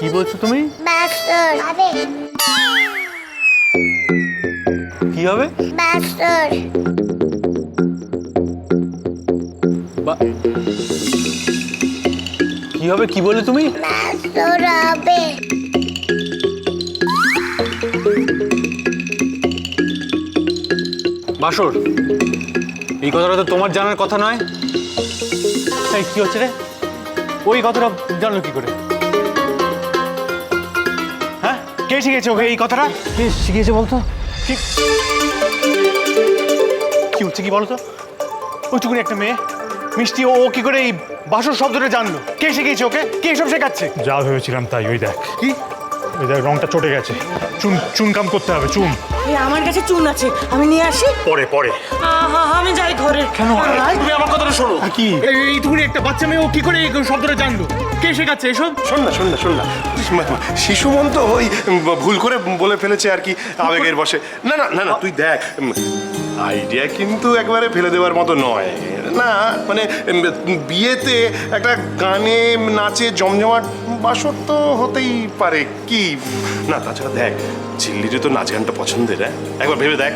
কি বলছো তুমি? হবে কি হবে? কি হবে? কি বলে তুমি? বাসর হবে। বাসর এই কথাটা তো তোমার জানার কথা নয়। এই কি হচ্ছে রে? ওই কথাটা জানলো কি করে? কে শিখেছে ওকে এই কথাটা? কে শিখিয়েছে বলতো? কি? কি হচ্ছে কি বলতো? ওইটুকুনি একটা মেয়ে। মিষ্টি ও ও কি করে এই বাসর শব্দটা জানলো? কে শিখিয়েছে ওকে? কে এসব শেখাচ্ছে? যা ভেবেছিলাম তাই ওই দেখ। কি? ওই দেখ রংটা চটে গেছে। চুন চুনকাম করতে হবে চুন। এই আমার কাছে চুন আছে। আমি নিয়ে আসি? পরে পরে। আহা, আমি যাই ঘরে কেন? তুমি আমার কথাটা শোনো। কি? এই- এইটুকুনি একটা বাচ্চা মেয়ে ও কি করে এই শব্দটা জানলো? কে শেখাচ্ছে এসব? শোন না শোন না শোন না। শিশু মন তো ওই ভুল করে বলে ফেলেছে আর কি আবেগের বসে না না না না তুই দেখ। আইডিয়া কিন্তু একবারে ফেলে দেওয়ার মতো নয়। না মানে বিয়েতে একটা গানে নাচে জমজমাট বাসর তো হতেই পারে কি? না, তাছাড়া দেখ চিল্লির তো নাচ গানটা পছন্দের হ্যাঁ? একবার ভেবে দেখ।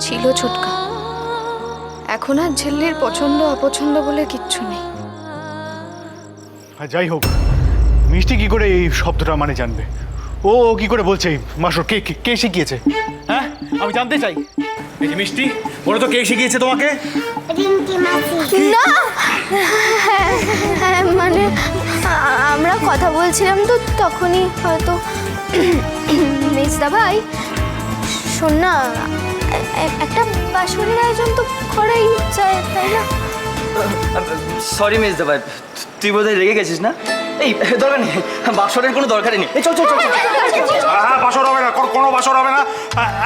ছিল ছোটকা। এখন আর ঝিল্লির পছন্দ, অপছন্দ বলে কিচ্ছু নেই। আর যাই হোক। মিষ্টি কি করে এই শব্দটা মানে জানবে? ও ও কি করে বলছে মাসুর? কে কে- কে শিখিয়েছে? হ্যাঁ আমি জানতে চাই। এই যে মিষ্টি বলো তো কে শিখিয়েছে তোমাকে? রিঙ্কি মাসি। না! হ্যাঁ মানে আ- আমরা কথা বলছিলাম তো তখনই হয়তো। মেজদা ভাই শোন না এ- একটা বাসনের আয়োজন তো করাই যায় তাই না? সরি মিস দেবাই। তুই বোধহয় রেগে গেছিস না? এই দরকার নেই। বাসরের কোনো দরকারই নেই। এই চল চল চল। হ্যাঁ বাসর হবে না। কোনো- কোনো বাসর হবে না।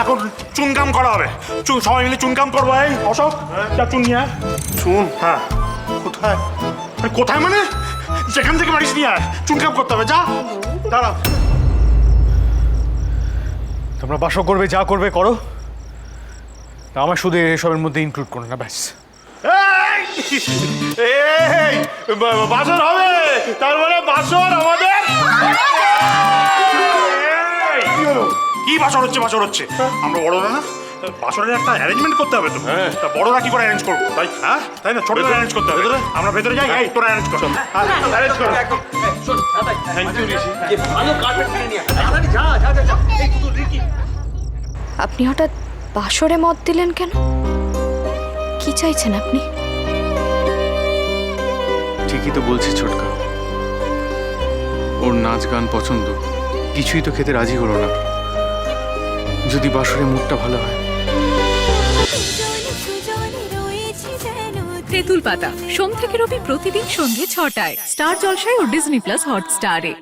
এখন চুনকাম করা হবে। চুন সবাই মিলে চুনকাম করব এই অশোক যা চুন নিয়ে। শুন হ্যাঁ। কোথায়? আরে কোথায় মানে? যেখান থেকে বাড়িস নিয়ে আয়। চুনকাম করতে হবে। যা। দাঁড়াও। তোমরা বাসও করবে যা করবে করো। তা আমার শুধু এসবের মধ্যে ইনক্লুড করো না ব্যাস। এই! বাসর হবে। তার মানে বাসর আমাদের। কি বাসর হচ্ছে বাসর হচ্ছে? আমরা বড়রা না বাসরের একটা অ্যারেঞ্জমেন্ট করতে হবে তো। হ্যাঁ। তা বড়রা কি করে অ্যারেঞ্জ করব? তাই হ্যাঁ? তাই না? ছোটরা অ্যারেঞ্জ করতে হবে। আমরা ভেতরে যাই এই তোরা অ্যারেঞ্জ কর। অ্যারেঞ্জ কর। থ্যাংক ইউ ঋষি ভালো কার্পেট কিনে নিয়ে যা যা যা যা। এই তুই রিকি আপনি হঠাৎ বাসরে মত দিলেন কেন? কি চাইছেন আপনি? ঠিকই তো বলছি ছোটকা। ওর নাচ গান পছন্দ, কিছুই তো খেতে রাজি হলো না। যদি বাসরে মুখটা ভালো হয়। তেঁতুল পাতা সোম থেকে রবি প্রতিদিন সন্ধে ছটায়। স্টার জলসায় ও ডিজনি প্লাস হটস্টারে।